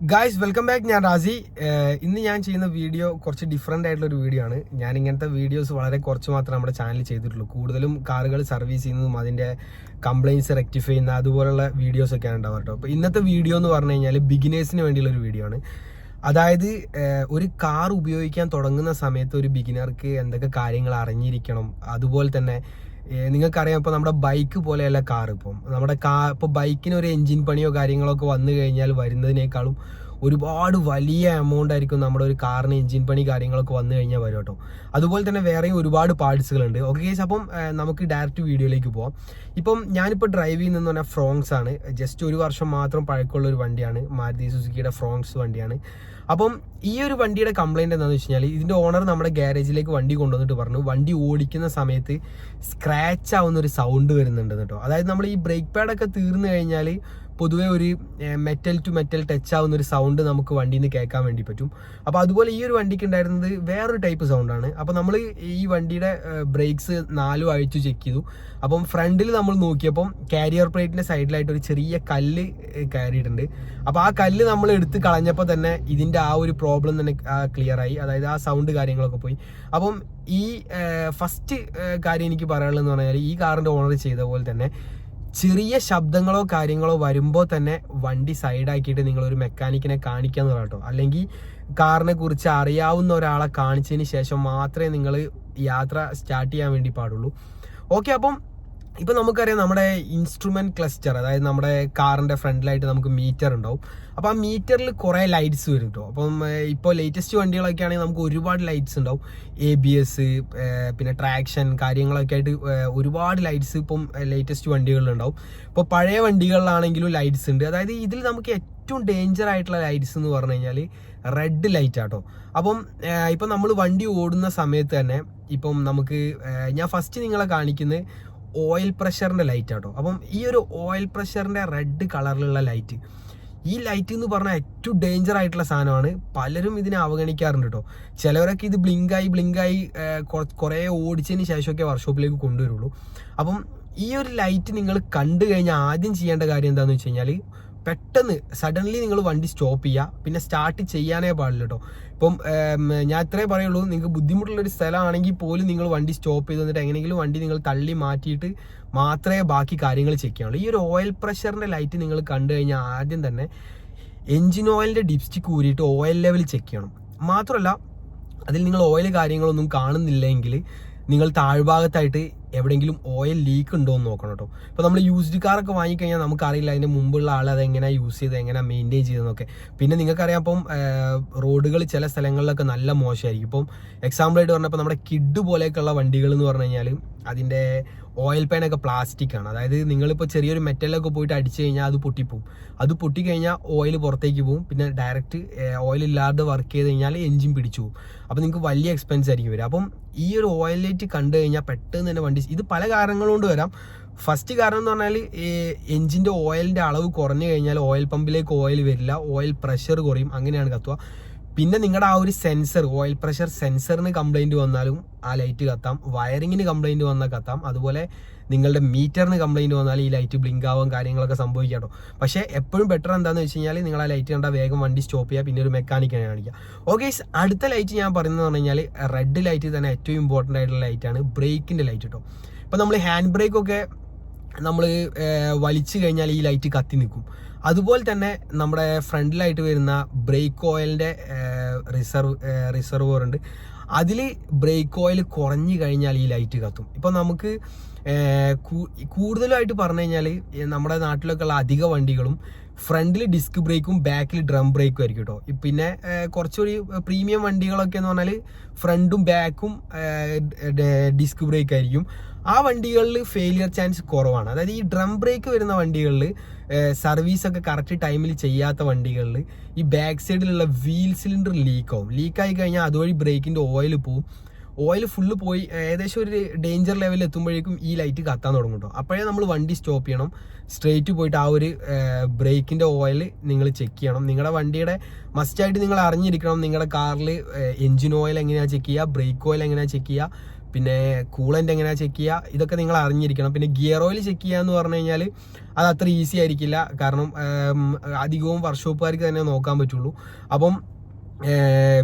Guys welcome back ഞാൻ റാസി. ഇന്ന് ഞാൻ ചെയ്യുന്ന വീഡിയോ കുറച്ച് ഡിഫറെന്റ് ആയിട്ടുള്ള ഒരു വീഡിയോ ആണ്. ഞാൻ ഇങ്ങനത്തെ വീഡിയോസ് വളരെ കുറച്ച് മാത്രമേ നമ്മുടെ ചാനൽ ചെയ്തിട്ടുള്ളൂ. കൂടുതലും കാറുകൾ സർവീസ് ചെയ്യുന്നതും അതിന്റെ കംപ്ലയിൻസ് റെക്ടിഫൈ ചെയ്യുന്ന അതുപോലുള്ള വീഡിയോസ് ഒക്കെയാണ് ഉണ്ടാവുക കേട്ടോ. അപ്പോൾ ഇന്നത്തെ വീഡിയോ എന്ന് പറഞ്ഞു കഴിഞ്ഞാൽ ബിഗിനേഴ്സിന് വേണ്ടിയുള്ള ഒരു വീഡിയോ ആണ്. അതായത് ഒരു കാർ ഉപയോഗിക്കാൻ തുടങ്ങുന്ന സമയത്ത് ഒരു ബിഗിനർക്ക് എന്തൊക്കെ കാര്യങ്ങൾ അറിഞ്ഞിരിക്കണം അതുപോലെ തന്നെ നിങ്ങൾക്കറിയാം ഇപ്പോൾ നമ്മുടെ ബൈക്ക് പോലെയല്ല കാർ ഇപ്പം. നമ്മുടെ കാ ഇപ്പോൾ ബൈക്കിന് ഒരു എഞ്ചിൻ പണിയോ കാര്യങ്ങളോ ഒക്കെ വന്നു കഴിഞ്ഞാൽ വരുന്നതിനേക്കാളും ഒരുപാട് വലിയ എമൗണ്ട് ആയിരിക്കും നമ്മുടെ ഒരു കാറിന് എഞ്ചിൻ പണി കാര്യങ്ങളൊക്കെ വന്നു കഴിഞ്ഞാൽ വരും കേട്ടോ. അതുപോലെ തന്നെ വേറെയും ഒരുപാട് പാർട്സുകളുണ്ട് ഓക്കെ കേസ് അപ്പം നമുക്ക് ഡയറക്റ്റ് വീഡിയോയിലേക്ക് പോവാം. ഇപ്പം ഞാനിപ്പോൾ ഡ്രൈവ് ചെയ്യുന്നതെന്ന് പറഞ്ഞാൽ ഫ്രോങ്സ് ആണ്. ജസ്റ്റ് ഒരു വർഷം മാത്രം പഴക്കമുള്ള ഒരു വണ്ടിയാണ്. മാരുതി സുസുക്കിയുടെ ഫ്രോങ്സ് വണ്ടിയാണ്. അപ്പം ഈ ഒരു വണ്ടിയുടെ കംപ്ലൈന്റ് എന്താണെന്ന് വെച്ച് കഴിഞ്ഞാൽ ഇതിന്റെ ഓണർ നമ്മുടെ ഗ്യാരേജിലേക്ക് വണ്ടി കൊണ്ടുവന്നിട്ട് പറഞ്ഞു വണ്ടി ഓടിക്കുന്ന സമയത്ത് സ്ക്രാച്ച് ആവുന്ന ഒരു സൗണ്ട് വരുന്നുണ്ട് കേട്ടോ അതായത് നമ്മൾ ഈ ബ്രേക്ക് പാഡൊക്കെ തീർന്നു കഴിഞ്ഞാൽ പൊതുവെ ഒരു മെറ്റൽ ടു മെറ്റൽ ടച്ച് ആവുന്ന ഒരു സൗണ്ട് നമുക്ക് വണ്ടിയിൽ നിന്ന് കേൾക്കാൻ വേണ്ടി പറ്റും. അപ്പോൾ അതുപോലെ ഈ ഒരു വണ്ടിക്ക് ഉണ്ടായിരുന്നത് വേറൊരു ടൈപ്പ് സൗണ്ടാണ് അപ്പോൾ നമ്മൾ ഈ വണ്ടിയുടെ ബ്രേക്സ് നാലും അഴിച്ചു ചെക്ക് ചെയ്തു. അപ്പം ഫ്രണ്ടിൽ നമ്മൾ നോക്കിയപ്പം കാരിയർ പ്ലേറ്റിന്റെ സൈഡിലായിട്ട് ഒരു ചെറിയ കല്ല് കയറിയിട്ടുണ്ട്. അപ്പോൾ ആ കല്ല് നമ്മൾ എടുത്ത് കളഞ്ഞപ്പോൾ തന്നെ ഇതിന്റെ ആ ഒരു പ്രോബ്ലം തന്നെ ക്ലിയർ ആയി. അതായത് ആ സൗണ്ട് കാര്യങ്ങളൊക്കെ പോയി. അപ്പം ഈ ഫസ്റ്റ് കാര്യം എനിക്ക് പറയാനുള്ളതെന്ന് പറഞ്ഞാൽ ഈ കാറിന്റെ ഓണർ ചെയ്ത പോലെ തന്നെ ചെറിയ ശബ്ദങ്ങളോ കാര്യങ്ങളോ വരുമ്പോൾ തന്നെ വണ്ടി സൈഡാക്കിയിട്ട് നിങ്ങൾ ഒരു മെക്കാനിക്കിനെ കാണിക്കാന്ന് കേട്ടോ അല്ലെങ്കിൽ കാറിനെ കുറിച്ച് അറിയാവുന്ന ഒരാളെ കാണിച്ചതിന് ശേഷം മാത്രമേ നിങ്ങൾ യാത്ര സ്റ്റാർട്ട് ചെയ്യാൻ വേണ്ടി പാടുള്ളൂ. ഓക്കെ അപ്പം ഇപ്പൊ നമുക്കറിയാം നമ്മുടെ ഇൻസ്ട്രുമെന്റ് ക്ലസ്റ്റർ അതായത് നമ്മുടെ കാറിന്റെ ഫ്രണ്ടിലായിട്ട് നമുക്ക് മീറ്റർ ഉണ്ടാവും. അപ്പോൾ ആ മീറ്ററിൽ കുറേ ലൈറ്റ്സ് വരും കേട്ടോ അപ്പം ഇപ്പോൾ ലേറ്റസ്റ്റ് വണ്ടികളൊക്കെ ആണെങ്കിൽ നമുക്ക് ഒരുപാട് ലൈറ്റ്സ് ഉണ്ടാവും. എ ബി എസ് പിന്നെ ട്രാക്ഷൻ കാര്യങ്ങളൊക്കെ ആയിട്ട് ഒരുപാട് ലൈറ്റ്സ് ഇപ്പം ലേറ്റസ്റ്റ് വണ്ടികളിലുണ്ടാവും ഇപ്പോൾ പഴയ വണ്ടികളിലാണെങ്കിലും ലൈറ്റ്സ് ഉണ്ട്. അതായത് ഇതിൽ നമുക്ക് ഏറ്റവും ഡേഞ്ചർ ആയിട്ടുള്ള ലൈറ്റ്സ് എന്ന് പറഞ്ഞു കഴിഞ്ഞാൽ റെഡ് ലൈറ്റ് ആട്ടോ അപ്പം ഇപ്പം നമ്മൾ വണ്ടി ഓടുന്ന സമയത്ത് തന്നെ ഇപ്പം നമുക്ക് ഞാൻ ഫസ്റ്റ് നിങ്ങളെ കാണിക്കുന്നത് ഓയിൽ പ്രഷറിന്റെ ലൈറ്റ് ആട്ടോ. അപ്പം ഈ ഒരു ഓയിൽ പ്രഷറിന്റെ റെഡ് കളറിലുള്ള ലൈറ്റ് ഈ ലൈറ്റ് എന്ന് പറഞ്ഞാൽ ഏറ്റവും ഡേഞ്ചർ ആയിട്ടുള്ള സാധനമാണ്. പലരും ഇതിനെ അവഗണിക്കാറുണ്ട് കേട്ടോ ചിലവരൊക്കെ ഇത് ബ്ലിങ്കായി ബ്ലിങ്കായി കുറേ ഓടിച്ചതിന് ശേഷമൊക്കെ വർക്ക്ഷോപ്പിലേക്ക് കൊണ്ടുവരുള്ളൂ. അപ്പം ഈ ഒരു ലൈറ്റ് നിങ്ങൾ കണ്ടു കഴിഞ്ഞാൽ ആദ്യം ചെയ്യേണ്ട കാര്യം എന്താണെന്ന് വെച്ച് കഴിഞ്ഞാൽ പെട്ടെന്ന് സഡൻലി നിങ്ങൾ വണ്ടി സ്റ്റോപ്പ് ചെയ്യുക പിന്നെ സ്റ്റാർട്ട് ചെയ്യാനേ പാടില്ല കേട്ടോ ഇപ്പം ഞാൻ ഇത്രേ പറയുള്ളൂ നിങ്ങൾക്ക് ബുദ്ധിമുട്ടുള്ളൊരു സ്ഥലമാണെങ്കിൽ പോലും നിങ്ങൾ വണ്ടി സ്റ്റോപ്പ് ചെയ്ത് വന്നിട്ട് എങ്ങനെയെങ്കിലും വണ്ടി നിങ്ങൾ തള്ളി മാറ്റിയിട്ട് മാത്രമേ ബാക്കി കാര്യങ്ങൾ ചെക്ക് ചെയ്യാനുള്ളൂ ഈ ഒരു ഓയിൽ പ്രഷറിന്റെ ലൈറ്റ് നിങ്ങൾ കണ്ടു കഴിഞ്ഞാൽ ആദ്യം തന്നെ എഞ്ചിൻ ഓയിലിന്റെ ഡിപ്സ്റ്റിക് ഊരിയിട്ട് ഓയിൽ ലെവൽ ചെക്ക് ചെയ്യണം. മാത്രമല്ല അതിൽ നിങ്ങൾ ഓയിൽ കാര്യങ്ങളൊന്നും കാണുന്നില്ലെങ്കിൽ നിങ്ങൾ താഴ്ഭാഗത്തായിട്ട് എവിടെയെങ്കിലും ഓയിൽ ലീക്ക് ഉണ്ടോ എന്ന് നോക്കണം കേട്ടോ ഇപ്പോൾ നമ്മൾ യൂസ്ഡ് കാറൊക്കെ വാങ്ങിക്കഴിഞ്ഞാൽ നമുക്കറിയില്ല അതിന്റെ മുമ്പുള്ള ആൾ അത് യൂസ് ചെയ്ത് എങ്ങനെ മെയിന്റെയിൻ ചെയ്തെന്നൊക്കെ പിന്നെ നിങ്ങൾക്കറിയാം അപ്പം റോഡുകൾ ചില സ്ഥലങ്ങളിലൊക്കെ നല്ല മോശമായിരിക്കും. ഇപ്പം എക്സാമ്പിൾ ആയിട്ട് പറഞ്ഞപ്പോൾ നമ്മുടെ കിഡ് പോലെയൊക്കെയുള്ള വണ്ടികൾ എന്ന് പറഞ്ഞു കഴിഞ്ഞാൽ അതിന്റെ ഓയിൽ പാനൊക്കെ പ്ലാസ്റ്റിക് ആണ്. അതായത് നിങ്ങളിപ്പോൾ ചെറിയൊരു മെറ്റലൊക്കെ പോയിട്ട് അടിച്ചു കഴിഞ്ഞാൽ അത് പൊട്ടിപ്പോവും. അത് പൊട്ടിക്കഴിഞ്ഞാൽ ഓയിൽ പുറത്തേക്ക് പോകും. പിന്നെ ഡയറക്റ്റ് ഓയിൽ ഇല്ലാതെ വർക്ക് ചെയ്ത് കഴിഞ്ഞാൽ എഞ്ചിൻ പിടിച്ചു പോകും. അപ്പോൾ നിങ്ങൾക്ക് വലിയ എക്സ്പെൻസ് ആയിരിക്കും വരിക. അപ്പം ഈ ഒരു ഓയിൽ ലൈറ്റ് കണ്ടു കഴിഞ്ഞാൽ പെട്ടെന്ന് തന്നെ വണ്ടി ഇത് പല കാരണങ്ങൾ കൊണ്ട് വരാം. ഫസ്റ്റ് കാരണം എന്ന് പറഞ്ഞാൽ ഈ എഞ്ചിന്റെ ഓയിലിന്റെ അളവ് കുറഞ്ഞു കഴിഞ്ഞാൽ ഓയിൽ പമ്പിലേക്ക് ഓയിൽ വരില്ല. ഓയിൽ പ്രഷർ കുറയും. അങ്ങനെയാണ് കത്തുക. പിന്നെ നിങ്ങളുടെ ആ ഒരു സെൻസർ ഓയിൽ പ്രഷർ സെൻസറിന് കംപ്ലൈന്റ് വന്നാലും ആ ലൈറ്റ് കത്താം. വയറിങ്ങിന് കംപ്ലൈന്റ് വന്നാൽ കത്താം. അതുപോലെ നിങ്ങളുടെ മീറ്ററിന് കംപ്ലൈന്റ് വന്നാൽ ഈ ലൈറ്റ് ബ്ലിങ്ക് ആവും കാര്യങ്ങളൊക്കെ സംഭവിക്കാം കേട്ടോ പക്ഷേ എപ്പോഴും ബെറ്റർ എന്താണെന്ന് വെച്ച് കഴിഞ്ഞാൽ നിങ്ങൾ ആ ലൈറ്റ് കണ്ടാൽ വേഗം വണ്ടി സ്റ്റോപ്പ് ചെയ്യുക പിന്നെ ഒരു മെക്കാനിക്കിനെ കാണിക്കുക ഓക്കെ അടുത്ത ലൈറ്റ് ഞാൻ പറയുന്നത് പറഞ്ഞു കഴിഞ്ഞാൽ റെഡ് ലൈറ്റ് തന്നെ ഏറ്റവും ഇമ്പോർട്ടന്റ് ആയിട്ടുള്ള ലൈറ്റാണ് ബ്രേക്കിന്റെ ലൈറ്റ് കേട്ടോ ഇപ്പം നമ്മൾ ഹാൻഡ് ബ്രേക്ക് ഒക്കെ നമ്മൾ വലിച്ചു കഴിഞ്ഞാൽ ഈ ലൈറ്റ് കത്തി നിൽക്കും. അതുപോലെ തന്നെ നമ്മുടെ ഫ്രണ്ടിലായിട്ട് വരുന്ന ബ്രേക്ക് ഓയിലിന്റെ റിസർവ് റിസർവ് ഉണ്ട്. അതിൽ ബ്രേക്ക് ഓയിൽ കുറഞ്ഞു കഴിഞ്ഞാൽ ഈ ലൈറ്റ് കത്തും. ഇപ്പം നമുക്ക് കൂടുതലായിട്ട് പറഞ്ഞു കഴിഞ്ഞാൽ നമ്മുടെ നാട്ടിലൊക്കെ ഉള്ള അധിക വണ്ടികളും ഫ്രണ്ടിൽ ഡിസ്ക് ബ്രേക്കും ബാക്കിൽ ഡ്രം ബ്രേക്കും ആയിരിക്കും കേട്ടോ പിന്നെ കുറച്ചുകൂടി പ്രീമിയം വണ്ടികളൊക്കെ എന്ന് പറഞ്ഞാൽ ഫ്രണ്ടും ബാക്കും ഡിസ്ക് ബ്രേക്ക് ആയിരിക്കും. ആ വണ്ടികളിൽ ഫെയിലിയർ ചാൻസ് കുറവാണ്. അതായത് ഈ ഡ്രം ബ്രേക്ക് വരുന്ന വണ്ടികളിൽ സർവീസ് ഒക്കെ കറക്റ്റ് ടൈമിൽ ചെയ്യാത്ത വണ്ടികളിൽ ഈ ബാക്ക് സൈഡിലുള്ള വീൽ സിലിണ്ടർ ലീക്ക് ആവും. ലീക്ക് ആയി കഴിഞ്ഞാൽ അതുവഴി ബ്രേക്കിന്റെ ഓയിൽ പോവും. ഓയിൽ ഫുള്ള് പോയി ഏകദേശം ഒരു ഡേഞ്ചർ ലെവലിൽ എത്തുമ്പോഴേക്കും ഈ ലൈറ്റ് കത്താൻ തുടങ്ങും കേട്ടോ അപ്പോഴേ നമ്മൾ വണ്ടി സ്റ്റോപ്പ് ചെയ്യണം. സ്ട്രെയിറ്റ് പോയിട്ട് ആ ഒരു ബ്രേക്കിന്റെ ഓയിൽ നിങ്ങൾ ചെക്ക് ചെയ്യണം. നിങ്ങളുടെ വണ്ടിയുടെ മസ്റ്റായിട്ട് നിങ്ങൾ അറിഞ്ഞിരിക്കണം. നിങ്ങളുടെ കാറിൽ എഞ്ചിൻ ഓയിൽ എങ്ങനെയാണ് ചെക്ക് ചെയ്യുക? ബ്രേക്ക് ഓയിൽ എങ്ങനെയാണ് ചെക്ക് ചെയ്യുക? പിന്നെ കൂളന്റ് എങ്ങനെയാ ചെക്ക് ചെയ്യുക ഇതൊക്കെ നിങ്ങൾ അറിഞ്ഞിരിക്കണം. പിന്നെ ഗിയർ ഓയിൽ ചെക്ക് ചെയ്യുക എന്ന് പറഞ്ഞു കഴിഞ്ഞാൽ അത് അത്ര ഈസി ആയിരിക്കില്ല. കാരണം അധികവും വർക്ക്ഷോപ്പുകാർക്ക് തന്നെ നോക്കാൻ പറ്റുള്ളൂ. അപ്പം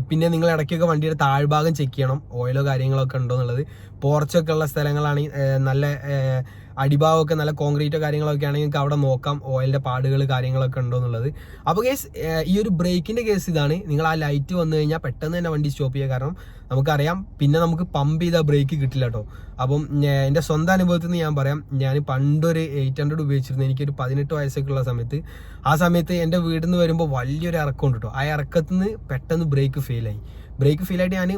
പിന്നെ നിങ്ങൾ ഇടയ്ക്കൊക്കെ വണ്ടിയുടെ താഴ്ഭാഗം ചെക്ക് ചെയ്യണം. ഓയിലോ കാര്യങ്ങളൊക്കെ ഉണ്ടോ എന്നുള്ളത്. പോർച്ചൊക്കെ ഉള്ള സ്ഥലങ്ങളാണ് നല്ല അടിഭാഗമൊക്കെ നല്ല കോൺക്രീറ്റോ കാര്യങ്ങളൊക്കെ ആണെങ്കിൽ നിങ്ങൾക്ക് അവിടെ നോക്കാം ഓയിലിന്റെ പാടുകൾ കാര്യങ്ങളൊക്കെ ഉണ്ടോ എന്നുള്ളത്. അപ്പോൾ കേസ് ഈ ഒരു ബ്രേക്കിന്റെ കേസ് ഇതാണ്. നിങ്ങൾ ആ ലൈറ്റ് വന്നു കഴിഞ്ഞാൽ പെട്ടെന്ന് തന്നെ വണ്ടി സ്റ്റോപ്പ് ചെയ്യുക. കാരണം നമുക്കറിയാം പിന്നെ നമുക്ക് പമ്പ് ചെയ്ത ബ്രേക്ക് കിട്ടില്ല കേട്ടോ. അപ്പം എന്റെ സ്വന്തം അനുഭവത്തിൽ നിന്ന് ഞാൻ പറയാം ഞാൻ പണ്ടൊരു എയ്റ്റ് ഹൺഡ്രഡ് ഉപയോഗിച്ചിരുന്നു. എനിക്കൊരു പതിനെട്ട് വയസ്സൊക്കെ ഉള്ള സമയത്ത്. ആ സമയത്ത് എന്റെ വീട്ടിൽ നിന്ന് വരുമ്പോൾ വലിയൊരു ഇറക്കം ഉണ്ട് കേട്ടോ. ആ ഇറക്കത്തിൽ നിന്ന് പെട്ടെന്ന് ബ്രേക്ക് ഫെയിലായി ബ്രേക്ക് ഫീൽ ആയിട്ട് ഞാൻ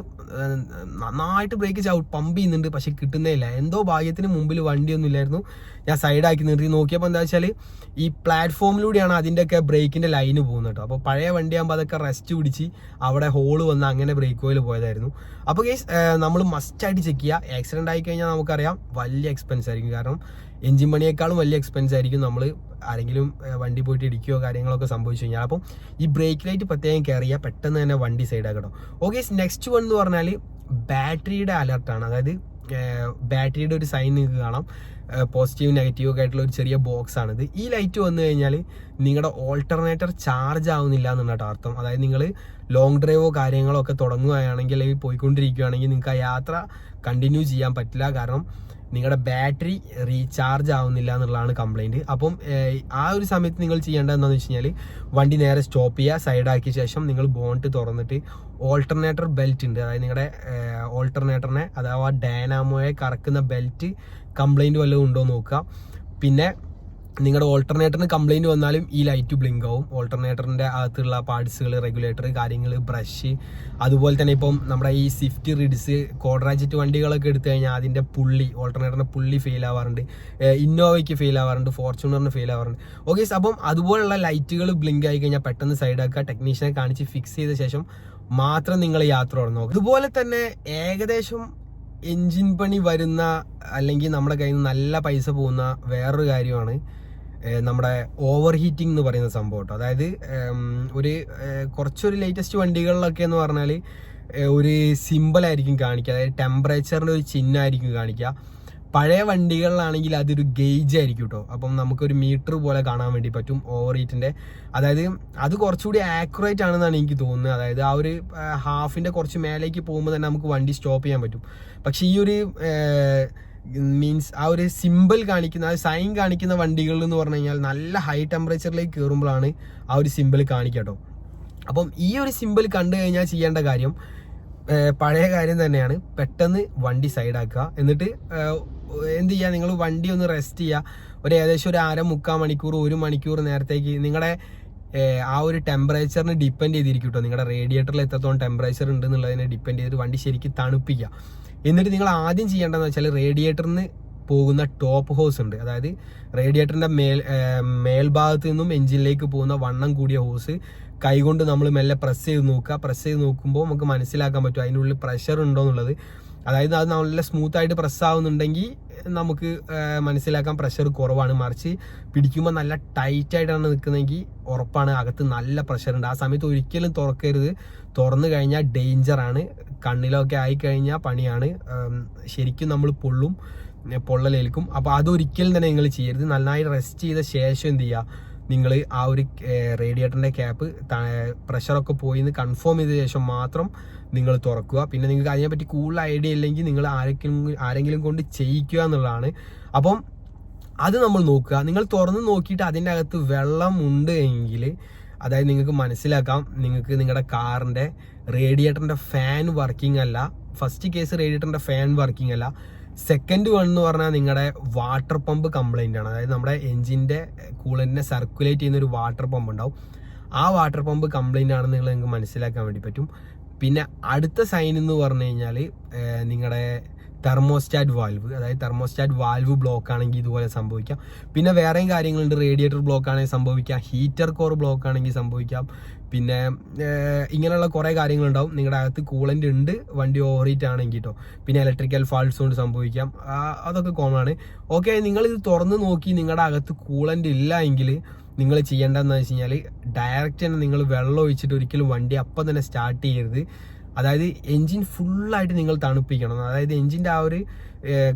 നന്നായിട്ട് ബ്രേക്ക് ചവിട്ട് പമ്പ് ചെയ്യുന്നുണ്ട് പക്ഷെ കിട്ടുന്നേ ഇല്ല എന്തോ ഭാഗ്യത്തിന് മുമ്പിൽ വണ്ടിയൊന്നും ഇല്ലായിരുന്നു. ഞാൻ സൈഡാക്കി നിർത്തി. നോക്കിയപ്പോൾ എന്താ വെച്ചാൽ ഈ പ്ലാറ്റ്ഫോമിലൂടെയാണ് അതിന്റെയൊക്കെ ബ്രേക്കിന്റെ ലൈന് പോകുന്നത് കേട്ടോ. അപ്പോൾ പഴയ വണ്ടിയാകുമ്പോൾ അതൊക്കെ റെസ്റ്റ് പിടിച്ച് അവിടെ ഹോൾ വന്ന് അങ്ങനെ ബ്രേക്ക് ഓയിൽ പോയതായിരുന്നു. അപ്പോൾ കേസ് നമ്മൾ മസ്റ്റായിട്ട് ചെക്ക് ചെയ്യുക. ആക്സിഡന്റ് ആയി കഴിഞ്ഞാൽ നമുക്കറിയാം വലിയ എക്സ്പെൻസ് ആയിരിക്കും. കാരണം എഞ്ചിൻ പണിയേക്കാളും വലിയ എക്സ്പെൻസ് ആയിരിക്കും നമ്മൾ ആരെങ്കിലും വണ്ടി പോയിട്ട് ഇടിക്കുകയോ കാര്യങ്ങളൊക്കെ സംഭവിച്ചു കഴിഞ്ഞാൽ. അപ്പം ഈ ബ്രേക്ക് ലൈറ്റ് പ്രത്യേകം കെയർ ചെയ്യുക പെട്ടെന്ന് തന്നെ വണ്ടി സൈഡ് ആക്കണം. ഓക്കെ നെക്സ്റ്റ് വൺ എന്ന് പറഞ്ഞാൽ ബാറ്ററിയുടെ അലർട്ടാണ് അതായത് ബാറ്ററിയുടെ ഒരു സൈൻ നിങ്ങൾക്ക് കാണാം. പോസിറ്റീവ് നെഗറ്റീവ് ഒക്കെ ആയിട്ടുള്ള ഒരു ചെറിയ ബോക്സ് ആണിത്. ഈ ലൈറ്റ് വന്നു കഴിഞ്ഞാൽ നിങ്ങളുടെ ഓൾട്ടർനേറ്റർ ചാർജ് ആവുന്നില്ല എന്നാണ് അർത്ഥം. അതായത് നിങ്ങൾ ലോങ് ഡ്രൈവോ കാര്യങ്ങളോ ഒക്കെ തുടങ്ങുകയാണെങ്കിൽ അല്ലെങ്കിൽ പോയിക്കൊണ്ടിരിക്കുകയാണെങ്കിൽ നിങ്ങൾക്ക് ആ യാത്ര കണ്ടിന്യൂ ചെയ്യാൻ പറ്റില്ല. കാരണം നിങ്ങളുടെ ബാറ്ററി റീചാർജ് ആവുന്നില്ല എന്നുള്ളതാണ് കംപ്ലൈന്റ് അപ്പം ആ ഒരു സമയത്ത് നിങ്ങൾ ചെയ്യേണ്ടത് എന്താണെന്ന് വെച്ച് കഴിഞ്ഞാൽ വണ്ടി നേരെ സ്റ്റോപ്പ് ചെയ്യുക സൈഡാക്കിയ ശേഷം നിങ്ങൾ ബോണ്ട് തുറന്നിട്ട് ഓൾട്ടർനേറ്റർ ബെൽറ്റ് ഉണ്ട്. അതായത് നിങ്ങളുടെ ഓൾട്ടർനേറ്ററിനെ അഥവാ ഡയനാമോയെ കറക്കുന്ന ബെൽറ്റ് കംപ്ലൈന്റ് വല്ലതും ഉണ്ടോ നോക്കുക. പിന്നെ നിങ്ങളുടെ ഓൾട്ടർനേറ്ററിന് കംപ്ലൈന്റ് വന്നാലും ഈ ലൈറ്റ് ബ്ലിങ്ക് ആവും ഓൾട്ടർനേറ്ററിന്റെ അകത്തുള്ള പാർട്സുകൾ റെഗുലേറ്റർ കാര്യങ്ങൾ ബ്രഷ് അതുപോലെ തന്നെ ഇപ്പം നമ്മുടെ ഈ സ്വിഫ്റ്റ് റിഡ്സ് കോഡ്രാജറ്റ് വണ്ടികളൊക്കെ എടുത്തു കഴിഞ്ഞാൽ അതിന്റെ പുള്ളി ഓൾട്ടർനേറ്ററിന്റെ പുള്ളി ഫെയിൽ ആവാറുണ്ട്. ഇന്നോവയ്ക്ക് ഫെയിൽ ആവാറുണ്ട് ഫോർച്യൂണറിന് ഫെയിൽ ആവാറുണ്ട്. ഓക്കെ അപ്പം അതുപോലുള്ള ലൈറ്റുകൾ ബ്ലിങ്ക് ആയി കഴിഞ്ഞാൽ പെട്ടെന്ന് സൈഡാക്കുക ടെക്നീഷ്യനെ കാണിച്ച് ഫിക്സ് ചെയ്ത ശേഷം മാത്രം നിങ്ങൾ യാത്ര തുടങ്ങും അതുപോലെ തന്നെ ഏകദേശം എൻജിൻ പണി വരുന്ന അല്ലെങ്കിൽ നമ്മുടെ കയ്യിൽ നിന്ന് നല്ല പൈസ പോകുന്ന വേറൊരു കാര്യമാണ്. നമ്മുടെ ഓവർ ഹീറ്റിംഗ് എന്ന് പറയുന്ന സംഭവം അതായത് ഒരു കുറച്ചൊരു ലേറ്റസ്റ്റ് വണ്ടികളിലൊക്കെ എന്ന് പറഞ്ഞാൽ ഒരു സിമ്പിൾ ആയിരിക്കും കാണിക്കുക. അതായത് ടെമ്പറേച്ചറിന്റെ ഒരു ചിഹ്നമായിരിക്കും കാണിക്കുക. പഴയ വണ്ടികളിലാണെങ്കിൽ അതൊരു ഗേജ് ആയിരിക്കും കേട്ടോ. അപ്പം നമുക്കൊരു മീറ്റർ പോലെ കാണാൻ വേണ്ടി പറ്റും ഓവർ ഹീറ്റിന്റെ അതായത് അത് കുറച്ചുകൂടി ആക്യുറേറ്റ് ആണെന്നാണ് എനിക്ക് തോന്നുന്നത്. അതായത് ആ ഒരു ഹാഫിന്റെ കുറച്ച് മേലേക്ക് പോകുമ്പോൾ തന്നെ നമുക്ക് വണ്ടി സ്റ്റോപ്പ് ചെയ്യാൻ പറ്റും. പക്ഷേ ഈ ഒരു മീൻസ് ആ ഒരു സിമ്പിൾ കാണിക്കുന്ന ആ സൈൻ കാണിക്കുന്ന വണ്ടികൾ എന്ന് പറഞ്ഞു കഴിഞ്ഞാൽ നല്ല ഹൈ ടെമ്പറേച്ചറിലേക്ക് കയറുമ്പോഴാണ് ആ ഒരു സിമ്പിൾ കാണിക്കട്ടോ കേട്ടോ അപ്പം ഈ ഒരു സിമ്പിൾ കണ്ടു കഴിഞ്ഞാൽ ചെയ്യേണ്ട കാര്യം പഴയ കാര്യം തന്നെയാണ്. പെട്ടെന്ന് വണ്ടി സൈഡാക്കുക എന്നിട്ട് എന്ത് ചെയ്യുക? നിങ്ങൾ വണ്ടി ഒന്ന് റെസ്റ്റ് ചെയ്യുക. ഒരു ഏകദേശം ഒരു അര മുക്കാൽ മണിക്കൂർ ഒരു മണിക്കൂർ നേരത്തേക്ക് നിങ്ങളുടെ ആ ഒരു ടെമ്പറേച്ചറിന് ഡിപ്പെൻഡ് ചെയ്തിരിക്കും കേട്ടോ നിങ്ങളുടെ റേഡിയേറ്ററിൽ എത്രത്തോളം ടെമ്പറേച്ചർ ഉണ്ട് എന്നുള്ളതിനെ ഡിപ്പെൻഡ് ചെയ്തിട്ട് വണ്ടി ശരിക്കും തണുപ്പിക്കുക. എന്നിട്ട് നിങ്ങൾ ആദ്യം ചെയ്യേണ്ടതെന്ന് വെച്ചാൽ റേഡിയേറ്ററിന് പോകുന്ന ടോപ്പ് ഹോസ് ഉണ്ട്. അതായത് റേഡിയേറ്ററിന്റെ മേൽ മേൽഭാഗത്ത് നിന്നും എഞ്ചിനിലേക്ക് പോകുന്ന വണ്ണം കൂടിയ ഹോസ് കൈകൊണ്ട് നമ്മൾ മെല്ലെ പ്രസ് ചെയ്ത് നോക്കുക. പ്രസ് ചെയ്ത് നോക്കുമ്പോൾ നമുക്ക് മനസ്സിലാക്കാൻ പറ്റും അതിനുള്ളിൽ പ്രഷർ ഉണ്ടോ എന്നുള്ളത്. അതായത് അത് നല്ല സ്മൂത്തായിട്ട് പ്രസ് ആവുന്നുണ്ടെങ്കിൽ നമുക്ക് മനസ്സിലാക്കാൻ പ്രഷർ കുറവാണ്. മറിച്ച് പിടിക്കുമ്പോൾ നല്ല ടൈറ്റ് ആയിട്ടാണ് നിൽക്കുന്നതെങ്കിൽ ഉറപ്പാണ് അകത്ത് നല്ല പ്രഷർ ഉണ്ട്. ആ സമയത്ത് ഒരിക്കലും തുറക്കരുത്. തുറന്നു കഴിഞ്ഞാൽ ഡേഞ്ചറാണ് കണ്ണിലൊക്കെ ആയി കഴിഞ്ഞാൽ പണിയാണ്. ശരിക്കും നമ്മൾ പൊള്ളും പൊള്ളലേൽക്കും. അപ്പോൾ അതൊരിക്കലും തന്നെ നിങ്ങൾ ചെയ്യരുത്. നന്നായി റെസ്റ്റ് ചെയ്ത ശേഷം എന്ത് ചെയ്യുക? നിങ്ങൾ ആ ഒരു റേഡിയേറ്ററിന്റെ ക്യാപ്പ് പ്രഷറൊക്കെ പോയി എന്ന് കൺഫേം ചെയ്ത ശേഷം മാത്രം നിങ്ങൾ തുറക്കുക. പിന്നെ നിങ്ങൾക്ക് അതിനെപ്പറ്റി കൂടുതൽ ഐഡിയ ഇല്ലെങ്കിൽ നിങ്ങൾ ആരെങ്കിലും ആരെങ്കിലും കൊണ്ട് ചെയ്യിക്കുക എന്നുള്ളതാണ്. അപ്പം അത് നമ്മൾ നോക്കുക. നിങ്ങൾ തുറന്ന് നോക്കിയിട്ട് അതിന്റെ അകത്ത് വെള്ളം ഉണ്ട് എങ്കിൽ അതായത് നിങ്ങൾക്ക് മനസ്സിലാക്കാം നിങ്ങൾക്ക് നിങ്ങളുടെ കാറിന്റെ റേഡിയേറ്ററിന്റെ ഫാൻ വർക്കിംഗ് അല്ല. ഫസ്റ്റ് കേസ് റേഡിയേറ്ററിന്റെ ഫാൻ വർക്കിംഗ് അല്ല. സെക്കൻഡ് വൺ എന്ന് പറഞ്ഞാൽ നിങ്ങളുടെ വാട്ടർ പമ്പ് കംപ്ലൈന്റ് ആണ്. അതായത് നമ്മുടെ എഞ്ചിന്റെ കൂളന്റിനെ സർക്കുലേറ്റ് ചെയ്യുന്ന ഒരു വാട്ടർ പമ്പ് ഉണ്ടാവും. ആ വാട്ടർ പമ്പ് കംപ്ലൈന്റ് ആണെന്ന് നിങ്ങൾ നിങ്ങൾക്ക് മനസ്സിലാക്കാൻ വേണ്ടി പറ്റും. പിന്നെ അടുത്ത സൈൻ എന്ന് പറഞ്ഞു കഴിഞ്ഞാൽ നിങ്ങളുടെ തെർമോസ്റ്റാറ്റ് വാൽവ് അതായത് തെർമോസ്റ്റാറ്റ് വാൽവ് ബ്ലോക്ക് ആണെങ്കിൽ ഇതുപോലെ സംഭവിക്കാം. പിന്നെ വേറെയും കാര്യങ്ങളുണ്ട്. റേഡിയേറ്റർ ബ്ലോക്ക് ആണെങ്കിൽ സംഭവിക്കാം. ഹീറ്റർ കോർ ബ്ലോക്ക് ആണെങ്കിൽ സംഭവിക്കാം. പിന്നെ ഇങ്ങനെയുള്ള കുറേ കാര്യങ്ങളുണ്ടാവും. നിങ്ങളുടെ അകത്ത് കൂളന്റ് ഉണ്ട്. വണ്ടി ഓവർ ഹീറ്റ് ആണെങ്കിൽ കേട്ടോ പിന്നെ ഇലക്ട്രിക്കൽ ഫാൾട്സ് കൊണ്ട് സംഭവിക്കാം. അതൊക്കെ കോമൺ ആണ്. ഓക്കെ ഇത് തുറന്ന് നോക്കി നിങ്ങളുടെ അകത്ത് കൂളന്റ് ഇല്ല എങ്കിൽ നിങ്ങൾ ചെയ്യേണ്ടതെന്ന് വെച്ച് കഴിഞ്ഞാൽ ഡയറക്റ്റ് തന്നെ നിങ്ങൾ വെള്ളം ഒഴിച്ചിട്ട് ഒരിക്കലും വണ്ടി അപ്പം തന്നെ സ്റ്റാർട്ട് ചെയ്യരുത്. അതായത് എൻജിൻ ഫുള്ളായിട്ട് നിങ്ങൾ തണുപ്പിക്കണം. അതായത് എൻജിന്റെ ആ ഒരു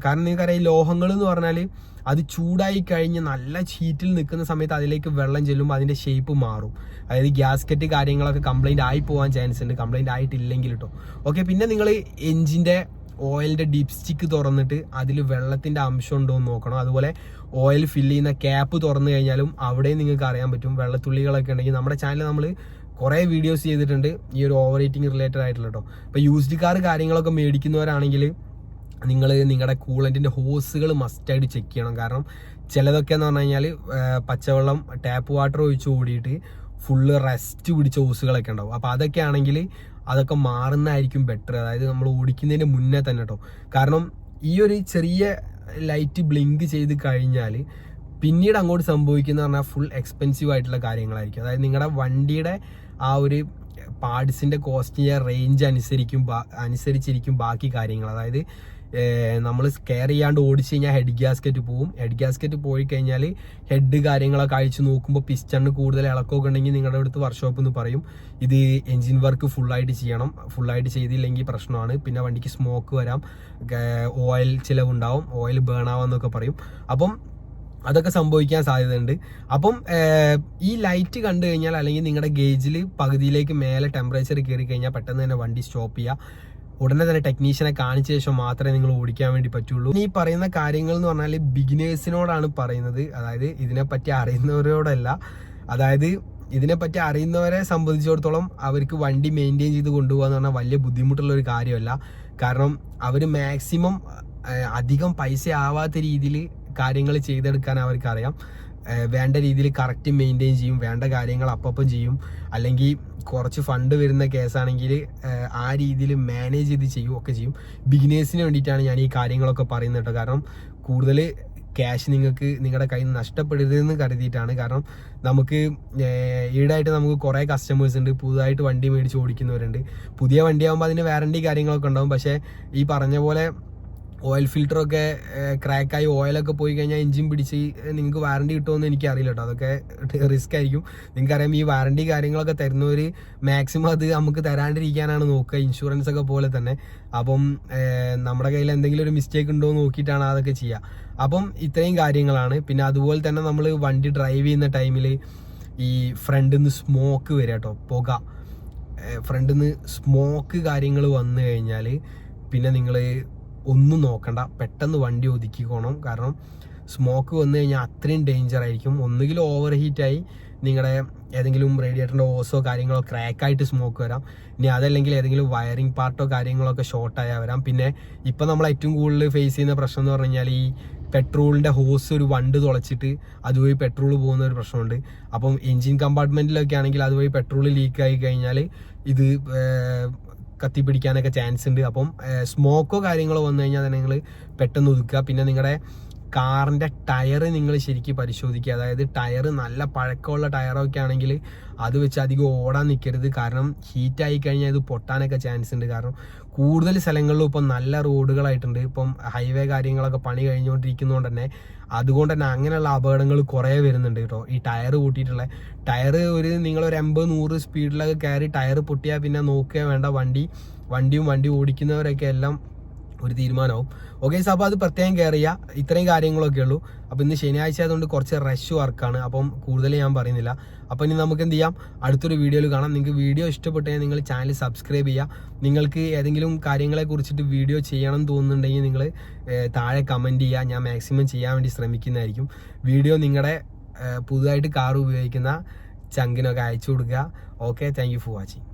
കാരണം നിങ്ങൾക്കറിയാം ലോഹങ്ങൾ എന്ന് പറഞ്ഞാൽ അത് ചൂടായി കഴിഞ്ഞ് നല്ല ചീറ്റിൽ നിൽക്കുന്ന സമയത്ത് അതിലേക്ക് വെള്ളം ചെല്ലുമ്പോൾ അതിന്റെ ഷേപ്പ് മാറും. അതായത് ഗ്യാസ്കറ്റ് കാര്യങ്ങളൊക്കെ കംപ്ലൈന്റ് ആയി പോകാൻ ചാൻസ് ഉണ്ട്. കംപ്ലൈന്റ് ആയിട്ടില്ലെങ്കിൽ കേട്ടോ ഓക്കെ പിന്നെ നിങ്ങൾ എൻജിന്റെ ഓയിലിന്റെ ഡിപ്സ്റ്റിക്ക് തുറന്നിട്ട് അതിൽ വെള്ളത്തിന്റെ അംശം ഉണ്ടോ എന്ന് നോക്കണം. അതുപോലെ ഓയിൽ ഫില്ല് ചെയ്യുന്ന ക്യാപ്പ് തുറന്നു കഴിഞ്ഞാലും അവിടെയും നിങ്ങൾക്ക് അറിയാൻ പറ്റും. വെള്ളത്തുള്ളികളൊക്കെ ഉണ്ടെങ്കിൽ നമ്മുടെ ചാനൽ നമ്മൾ കുറേ വീഡിയോസ് ചെയ്തിട്ടുണ്ട്. ഈ ഒരു ഓവർ റേറ്റിംഗ് റിലേറ്റഡ് ആയിട്ടുള്ള കേട്ടോ ഇപ്പോൾ യൂസ്ഡ് കാർ കാര്യങ്ങളൊക്കെ മേടിക്കുന്നവരാണെങ്കിൽ നിങ്ങൾ നിങ്ങളുടെ കൂളന്റിന്റെ ഹോസുകൾ മസ്റ്റായിട്ട് ചെക്ക് ചെയ്യണം. കാരണം ചിലതൊക്കെ എന്ന് പറഞ്ഞു കഴിഞ്ഞാൽ പച്ചവെള്ളം ടാപ്പ് വാട്ടർ ഒഴിച്ച് ഓടിയിട്ട് ഫുള്ള് റെസ്റ്റ് പിടിച്ച ഹോസുകളൊക്കെ ഉണ്ടാവും. അപ്പോൾ അതൊക്കെ ആണെങ്കിൽ അതൊക്കെ മാറുന്നതായിരിക്കും ബെറ്റർ അതായത് നമ്മൾ ഓടിക്കുന്നതിന് മുന്നേ തന്നെ കേട്ടോ കാരണം ഈ ഒരു ചെറിയ ലൈറ്റ് ബ്ലിങ്ക് ചെയ്ത് കഴിഞ്ഞാൽ പിന്നീട് അങ്ങോട്ട് സംഭവിക്കുന്ന പറഞ്ഞാൽ ഫുൾ എക്സ്പെൻസീവ് ആയിട്ടുള്ള കാര്യങ്ങളായിരിക്കും. അതായത് നിങ്ങളുടെ വണ്ടിയുടെ ആ ഒരു പാർട്സിന്റെ കോസ്റ്റിന്റെ റേഞ്ച് അനുസരിക്കും അനുസരിച്ചിരിക്കും ബാക്കി കാര്യങ്ങൾ. അതായത് നമ്മൾ കെയർ ചെയ്യാണ്ട് ഓടിച്ചു കഴിഞ്ഞാൽ ഹെഡ് ഗ്യാസ്കറ്റ് പോവും. ഹെഡ് ഗ്യാസ്കറ്റ് പോയി കഴിഞ്ഞാൽ ഹെഡ് കാര്യങ്ങളൊക്കെ അഴിച്ച് നോക്കുമ്പോൾ പിസ്റ്റണിന് കൂടുതൽ ഇളക്കമൊക്കെ ഉണ്ടെങ്കിൽ നിങ്ങളുടെ അടുത്ത് വർക്ക്ഷോപ്പ് എന്ന് പറയും ഇത് എൻജിൻ വർക്ക് ഫുള്ളായിട്ട് ചെയ്യണം. ഫുള്ളായിട്ട് ചെയ്തില്ലെങ്കിൽ പ്രശ്നമാണ്. പിന്നെ വണ്ടിക്ക് സ്മോക്ക് വരാം. ഓയിൽ ചിലവുണ്ടാവും. ഓയിൽ ബേൺ ആവാന്നൊക്കെ പറയും. അപ്പം അതൊക്കെ സംഭവിക്കാൻ സാധ്യതയുണ്ട്. അപ്പം ഈ ലൈറ്റ് കണ്ടു കഴിഞ്ഞാൽ അല്ലെങ്കിൽ നിങ്ങളുടെ ഗേജിൽ പകുതിയിലേക്ക് മേലെ ടെമ്പറേച്ചർ കയറി കഴിഞ്ഞാൽ പെട്ടെന്ന് തന്നെ വണ്ടി സ്റ്റോപ്പ് ചെയ്യുക ഉടനെ തന്നെ ടെക്നീഷ്യനെ കാണിച്ച ശേഷം മാത്രമേ നിങ്ങൾ ഓടിക്കാൻ വേണ്ടി പറ്റുള്ളൂ. ഈ പറയുന്ന കാര്യങ്ങൾ എന്ന് പറഞ്ഞാൽ ബിഗിനേഴ്സിനോടാണ് പറയുന്നത്. അതായത് ഇതിനെപ്പറ്റി അറിയുന്നവരോടല്ല. അതായത് ഇതിനെപ്പറ്റി അറിയുന്നവരെ സംബന്ധിച്ചിടത്തോളം അവർക്ക് വണ്ടി മെയിന്റെയിൻ ചെയ്ത് കൊണ്ടുപോകുക എന്ന് പറഞ്ഞാൽ വലിയ ബുദ്ധിമുട്ടുള്ള ഒരു കാര്യമല്ല. കാരണം അവർ മാക്സിമം അധികം പൈസ ആവാത്ത രീതിയിൽ കാര്യങ്ങൾ ചെയ്തെടുക്കാൻ അവർക്ക് അറിയാം വേണ്ട രീതിയിൽ കറക്റ്റ് മെയിന്റെയിൻ ചെയ്യും വേണ്ട കാര്യങ്ങൾ അപ്പം ചെയ്യും. അല്ലെങ്കിൽ കുറച്ച് ഫണ്ട് വരുന്ന കേസാണെങ്കിൽ ആ രീതിയിൽ മാനേജ് ചെയ്ത് ചെയ്യും ഒക്കെ ചെയ്യും. ബിഗിനേഴ്സിന് വേണ്ടിയിട്ടാണ് ഞാൻ ഈ കാര്യങ്ങളൊക്കെ പറയുന്നത് കേട്ടോ. കാരണം കൂടുതൽ ക്യാഷ് നിങ്ങൾക്ക് നിങ്ങളുടെ കയ്യിൽ നിന്ന് നഷ്ടപ്പെടരുതെന്ന് കരുതിയിട്ടാണ്. കാരണം നമുക്ക് ഈടായിട്ട് നമുക്ക് കുറേ കസ്റ്റമേഴ്സ് ഉണ്ട്. പുതുതായിട്ട് വണ്ടി മേടിച്ച് ഓടിക്കുന്നവരുണ്ട്. പുതിയ വണ്ടിയാകുമ്പോൾ അതിന് വാറണ്ടി കാര്യങ്ങളൊക്കെ ഉണ്ടാവും. പക്ഷേ ഈ പറഞ്ഞ പോലെ ഓയിൽ ഫിൽറ്ററൊക്കെ ക്രാക്കായി ഓയിലൊക്കെ പോയി കഴിഞ്ഞാൽ എഞ്ചിൻ പിടിച്ച് നിങ്ങൾക്ക് വാറണ്ടി കിട്ടുമെന്ന് എനിക്കറിയില്ല കേട്ടോ അതൊക്കെ റിസ്ക് ആയിരിക്കും. നിങ്ങൾക്കറിയാം ഈ വാറണ്ടി കാര്യങ്ങളൊക്കെ തരുന്നവർ മാക്സിമം അത് നമുക്ക് തരാണ്ടിരിക്കാനാണ് നോക്കുക ഇൻഷുറൻസ് ഒക്കെ പോലെ തന്നെ. അപ്പം നമ്മുടെ കയ്യിൽ എന്തെങ്കിലും ഒരു മിസ്റ്റേക്ക് ഉണ്ടോ എന്ന് നോക്കിയിട്ടാണ് അതൊക്കെ ചെയ്യുക. അപ്പം ഇത്രയും കാര്യങ്ങളാണ്. പിന്നെ അതുപോലെ തന്നെ നമ്മൾ വണ്ടി ഡ്രൈവ് ചെയ്യുന്ന ടൈമിൽ ഈ ഫ്രണ്ടിൽ നിന്ന് സ്മോക്ക് വരിക കേട്ടോ പുക. ഫ്രണ്ടിൽ നിന്ന് സ്മോക്ക് കാര്യങ്ങൾ വന്നു കഴിഞ്ഞാൽ പിന്നെ നിങ്ങൾ ഒന്നും നോക്കണ്ട. പെട്ടെന്ന് വണ്ടി ഒതുക്കിക്കോണം കാരണം സ്മോക്ക് വന്നു കഴിഞ്ഞാൽ അത്രയും ഡേഞ്ചർ ആയിരിക്കും. ഒന്നുകിൽ ഓവർ ഹീറ്റായി നിങ്ങളുടെ ഏതെങ്കിലും റേഡിയേറ്ററിന്റെ ഓസോ കാര്യങ്ങളോ ക്രാക്കായിട്ട് സ്മോക്ക് വരാം. ഇനി അതല്ലെങ്കിൽ ഏതെങ്കിലും വയറിംഗ് പാർട്ടോ കാര്യങ്ങളോ ഒക്കെ ഷോർട്ടായാൽ വരാം. പിന്നെ ഇപ്പം നമ്മൾ ഏറ്റവും കൂടുതൽ ഫേസ് ചെയ്യുന്ന പ്രശ്നം എന്ന് പറഞ്ഞു കഴിഞ്ഞാൽ ഈ പെട്രോളിന്റെ ഹോസ് ഒരു വണ്ട് തുളച്ചിട്ട് അതുവഴി പെട്രോൾ പോകുന്ന ഒരു പ്രശ്നമുണ്ട്. അപ്പം എൻജിൻ കമ്പാർട്ട്മെന്റിലൊക്കെ ആണെങ്കിൽ അതുവഴി പെട്രോൾ ലീക്ക് ആയി കഴിഞ്ഞാൽ ഇത് കത്തിപ്പിടിക്കാനൊക്കെ ചാൻസ് ഉണ്ട് അപ്പം സ്മോക്കോ കാര്യങ്ങളോ വന്നു കഴിഞ്ഞാൽ തന്നെ നിങ്ങൾ പെട്ടെന്ന് ഒതുക്കുക. പിന്നെ നിങ്ങളുടെ കാറിന്റെ ടയർ നിങ്ങൾ ശരിക്കും പരിശോധിക്കുക. അതായത് ടയർ നല്ല പഴക്കമുള്ള ടയറൊക്കെ ആണെങ്കിൽ അത് വെച്ച് അധികം ഓടാൻ നിൽക്കരുത് കാരണം ഹീറ്റായി കഴിഞ്ഞാൽ ഇത് പൊട്ടാനൊക്കെ ചാൻസ് ഉണ്ട് കാരണം കൂടുതൽ സ്ഥലങ്ങളിലും ഇപ്പം നല്ല റോഡുകളായിട്ടുണ്ട്. ഇപ്പം ഹൈവേ കാര്യങ്ങളൊക്കെ പണി കഴിഞ്ഞുകൊണ്ടിരിക്കുന്നതുകൊണ്ട് തന്നെ അതുകൊണ്ട് തന്നെ അങ്ങനെയുള്ള അപകടങ്ങൾ കുറേ വരുന്നുണ്ട് കേട്ടോ. ഈ ടയർ കൂട്ടിയിട്ടുള്ള ടയർ ഒരു നിങ്ങൾ ഒരു എൺപത് നൂറ് സ്പീഡിലൊക്കെ കയറി ടയർ പൊട്ടിയാൽ പിന്നെ നോക്കുക വേണ്ട. വണ്ടി വണ്ടിയും വണ്ടി ഓടിക്കുന്നവരൊക്കെ എല്ലാം ഒരു തീരുമാനമാവും. ഓക്കെ സാർ അപ്പോൾ അത് പ്രത്യേകം കെയർ ചെയ്യുക ഇത്രയും കാര്യങ്ങളൊക്കെ ഉള്ളൂ. അപ്പോൾ ഇന്ന് ശനിയാഴ്ച ആയതുകൊണ്ട് കുറച്ച് റഷ് വർക്കാണ്. അപ്പം കൂടുതൽ ഞാൻ പറയുന്നില്ല. അപ്പോൾ ഇനി നമുക്ക് എന്ത് ചെയ്യാം? അടുത്തൊരു വീഡിയോയിൽ കാണാം. നിങ്ങൾക്ക് വീഡിയോ ഇഷ്ടപ്പെട്ടെങ്കിൽ നിങ്ങൾ ചാനൽ സബ്സ്ക്രൈബ് ചെയ്യുക. നിങ്ങൾക്ക് ഏതെങ്കിലും കാര്യങ്ങളെ കുറിച്ചിട്ട് വീഡിയോ ചെയ്യണം എന്ന് തോന്നുന്നുണ്ടെങ്കിൽ നിങ്ങൾ താഴെ കമന്റ് ചെയ്യുക. ഞാൻ മാക്സിമം ചെയ്യാൻ വേണ്ടി ശ്രമിക്കുന്നതായിരിക്കും. വീഡിയോ നിങ്ങളുടെ പുതുതായിട്ട് കാർ ഉപയോഗിക്കുന്ന ചങ്കിനൊക്കെ അയച്ചു കൊടുക്കുക. Okay thank for watching